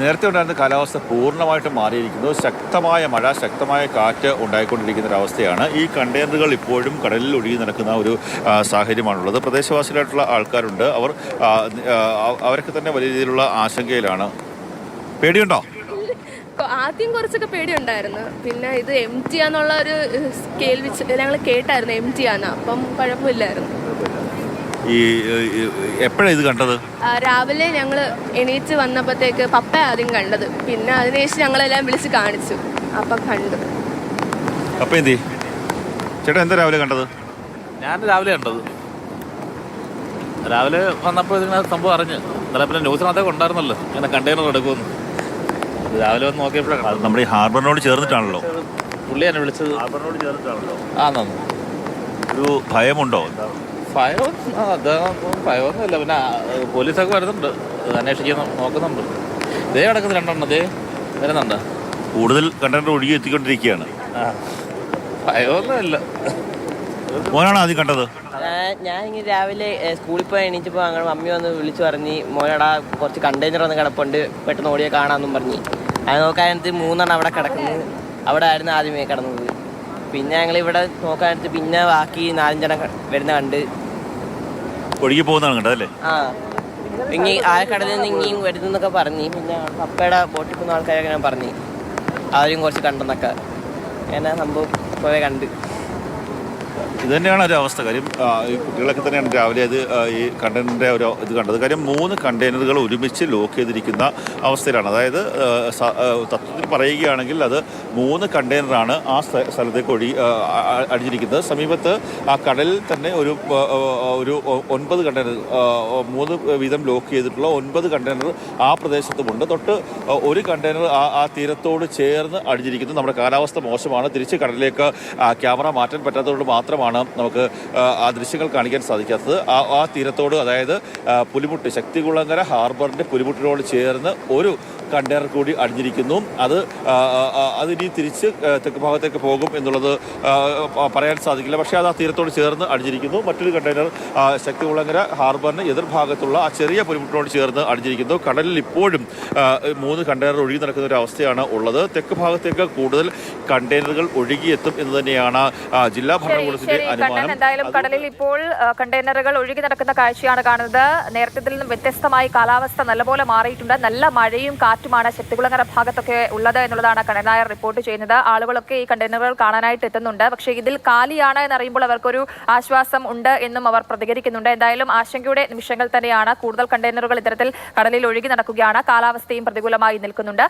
നേരത്തെ ഉണ്ടായിരുന്ന കാലാവസ്ഥ പൂർണമായിട്ടും മാറിയിരിക്കുന്നു. ശക്തമായ മഴ ശക്തമായ കാറ്റ് ഉണ്ടായിക്കൊണ്ടിരിക്കുന്ന ഒരു അവസ്ഥയാണ് ഈ കണ്ടെയ്നറുകൾ ഇപ്പോഴും കടലിൽ ഒഴുകി നടക്കുന്ന ഒരു സാഹചര്യമാണുള്ളത്. പ്രദേശവാസികളായിട്ടുള്ള ആൾക്കാരുണ്ട്. അവർ അവരൊക്കെ തന്നെ വലിയ രീതിയിലുള്ള ആശങ്കയിലാണ്. പേടിയുണ്ടോ? ആദ്യം കുറച്ചൊക്കെ പേടിയുണ്ടായിരുന്നു. പിന്നെ ഇത് എം ടി ആന്നുള്ള ഒരു സ്കെയിൽ വെച്ച് ഞങ്ങൾ കേട്ടായിരുന്നു എം ടി ആന്ന്. അപ്പം കുഴപ്പമില്ലായിരുന്നു. ഈ എപ്പോഴാണ് ഇത് കണ്ടത്? രാവിലെ ഞങ്ങൾ എണീറ്റ് വന്നപ്പോഴത്തേക്ക് പപ്പ ആദ്യം കണ്ടത്. പിന്നെ അതിനുശേഷം ഞങ്ങളെല്ലാം വിളിച്ച് കാണിച്ചു. അപ്പം കണ്ടു. അപ്പം എന്തി ചേട്ടാ എന്താ രാവിലെ കണ്ടത്? ഞാൻ രാവിലെ കണ്ടത്. രാവിലെ വന്നപ്പോൾ ഇതിങ്ങനെ സംഭവം അറിഞ്ഞ്. ഇന്നലെ പിന്നെ ന്യൂസിനകത്തൊക്കെ ഉണ്ടായിരുന്നല്ലോ. ഇങ്ങനെ കണ്ടെയ്നർ എടുക്കുമെന്ന്. രാവിലെ വന്ന് നോക്കിയപ്പോഴാണ് നമ്മുടെ ഈ ഹാർബറിനോട് ചേർന്നിട്ടാണല്ലോ. പുള്ളി എന്നെ വിളിച്ചത്. ഹാർബറിനോട് ചേർന്നിട്ടാണല്ലോ. ആ നന്ദി ഒരു ഭയമുണ്ടോ? ഭയം ആ അദ്ദേഹം ഭയമൊന്നുമില്ല പിന്നെ പോലീസൊക്കെ വരുന്നുണ്ട്. അന്വേഷിക്കുന്നു നോക്കുന്നുണ്ട്. ഇതേ കിടക്കുന്ന രണ്ടെണ്ണം. ഇതേ വരുന്നുണ്ട്. കൂടുതൽ കണ്ടെയ്നർ ഒഴുകി എത്തിക്കൊണ്ടിരിക്കുകയാണ്. ഭയമൊന്നുമില്ല മോനാണ് ആദ്യം കണ്ടത്? ഞാൻ- ഇങ്ങനെ രാവിലെ സ്കൂളിൽ പോയി എണീച്ചപ്പോൾ അങ്ങനെ മമ്മി വന്ന് വിളിച്ചു പറഞ്ഞ് മോനടാ കുറച്ച് കണ്ടെയ്നർ ഒന്ന് കിടപ്പുണ്ട്. പെട്ടെന്ന് ഓടിയ കാണാമെന്നും പറഞ്ഞു. അത് നോക്കാനത്ത് മൂന്നെണ്ണം അവിടെ കിടക്കുന്നത് അവിടെ ആയിരുന്നു ആദ്യമേ കിടന്നത്. പിന്നെ ഞങ്ങൾ ഇവിടെ നോക്കാനത്ത് പിന്നെ ബാക്കി നാലഞ്ചെണ്ണം വരുന്ന കണ്ട്. ഒഴുകി പോകുന്നതാണ് കണ്ടത് അല്ലേ? ഇങ്ങി ആ കടലിൽ നിന്ന് ഇങ്ങിയും വരുന്നൊക്കെ പറഞ്ഞു. പിന്നെ പപ്പയുടെ ബോട്ടിൽ പോകുന്ന ആൾക്കാരൊക്കെ ഞാൻ പറഞ്ഞു. ആരും കുറച്ച് കണ്ടെന്നൊക്കെ. അങ്ങനെ സംഭവം കുറേ കണ്ട്. ഇത് തന്നെയാണ് ഒരു അവസ്ഥ. കാര്യം ഈ കുട്ടികളൊക്കെ തന്നെയാണ് രാവിലെ അത് ഈ കണ്ടെയ്നറിന്റെ ഒരു ഇത് കണ്ടത്. കാര്യം മൂന്ന് കണ്ടെയ്നറുകൾ ഒരുമിച്ച് ലോക്ക് ചെയ്തിരിക്കുന്ന അവസ്ഥയിലാണ്. അതായത് തത്വത്തിൽ പറയുകയാണെങ്കിൽ അത് മൂന്ന് കണ്ടെയ്നറാണ് ആ സ്ഥ- സ്ഥലത്തേക്ക് ഒഴി അടിഞ്ഞിരിക്കുന്നത് സമീപത്ത് ആ കടലിൽ തന്നെ ഒരു ഒരു ഒൻപത് കണ്ടെയ്നർ മൂന്ന് വീതം ലോക്ക് ചെയ്തിട്ടുള്ള ഒൻപത് കണ്ടെയ്നർ ആ പ്രദേശത്തുമുണ്ട്. തൊട്ട് ഒരു കണ്ടെയ്നർ ആ ആ തീരത്തോട് ചേർന്ന് അടിഞ്ഞിരിക്കുന്നു നമ്മുടെ കാലാവസ്ഥ മോശമാണ്. തിരിച്ച് കടലിലേക്ക് ക്യാമറ മാറ്റാൻ പറ്റാത്തതുകൊണ്ട് മാത്രമാണ് നമുക്ക് ആ, ആ ദൃശ്യങ്ങൾ കാണിക്കാൻ സാധിക്കാത്തത്. ആ ആ തീരത്തോട് അതായത് പുലിമുട്ട് ശക്തികുളങ്ങര ഹാർബറിന്റെ പുലിമുട്ടിനോട് ചേർന്ന് ഒരു കണ്ടെയ്നർ കൂടി അടിഞ്ഞിരിക്കുന്നു അത് അതിനി തിരിച്ച് തെക്ക് ഭാഗത്തേക്ക് പോകും എന്നുള്ളത് പറയാൻ സാധിക്കില്ല. പക്ഷേ അത് ആ തീരത്തോട് ചേർന്ന് അടിഞ്ഞിരിക്കുന്നു മറ്റൊരു കണ്ടെയ്നർ ശക്തി ശക്തികുളങ്ങര ഹാർബറിന് എതിർഭാഗത്തുള്ള ആ ചെറിയ പുലിമുട്ടിനോട് ചേർന്ന് അടിഞ്ഞിരിക്കുന്നു കടലിൽ ഇപ്പോഴും മൂന്ന് കണ്ടെയ്നർ ഒഴുകി നടക്കുന്ന ഒരു അവസ്ഥയാണ് ഉള്ളത്. തെക്ക് ഭാഗത്തേക്ക് കൂടുതൽ കണ്ടെയ്നറുകൾ ഒഴുകിയെത്തും എന്ന് തന്നെയാണ് ജില്ലാ ഭരണകൂടത്തിന്റെ അനുമാനം. എന്തായാലും കടലിൽ ഇപ്പോൾ കണ്ടെയ്നറുകൾ ഒഴുകി നടക്കുന്ന കാഴ്ചയാണ് കാണുന്നത്. നേരത്തെ നിന്നും വ്യത്യസ്തമായി കാലാവസ്ഥ നല്ലപോലെ മാറിയിട്ടുണ്ട്. നല്ല മഴയും കാറ്റുമാണ് ശക്തികുളങ്ങര ഭാഗത്തൊക്കെ ഉള്ളത് എന്നുള്ളതാണ് കണ്ണൻ നായർ റിപ്പോർട്ട് ചെയ്യുന്നത്. ആളുകളൊക്കെ ഈ കണ്ടെയ്നറുകൾ കാണാനായിട്ട് എത്തുന്നുണ്ട്. പക്ഷേ ഇതിൽ കാലിയാണ് എന്നറിയുമ്പോൾ അവർക്കൊരു ആശ്വാസം ഉണ്ട് എന്നും അവർ പ്രതികരിക്കുന്നുണ്ട്. എന്തായാലും ആശങ്കയുടെ നിമിഷങ്ങൾ തന്നെയാണ് കൂടുതൽ കണ്ടെയ്നറുകൾ ഇത്തരത്തിൽ കടലിൽ ഒഴുകി നടക്കുകയാണ്. കാലാവസ്ഥയും പ്രതികൂലമായി നിൽക്കുന്നുണ്ട്.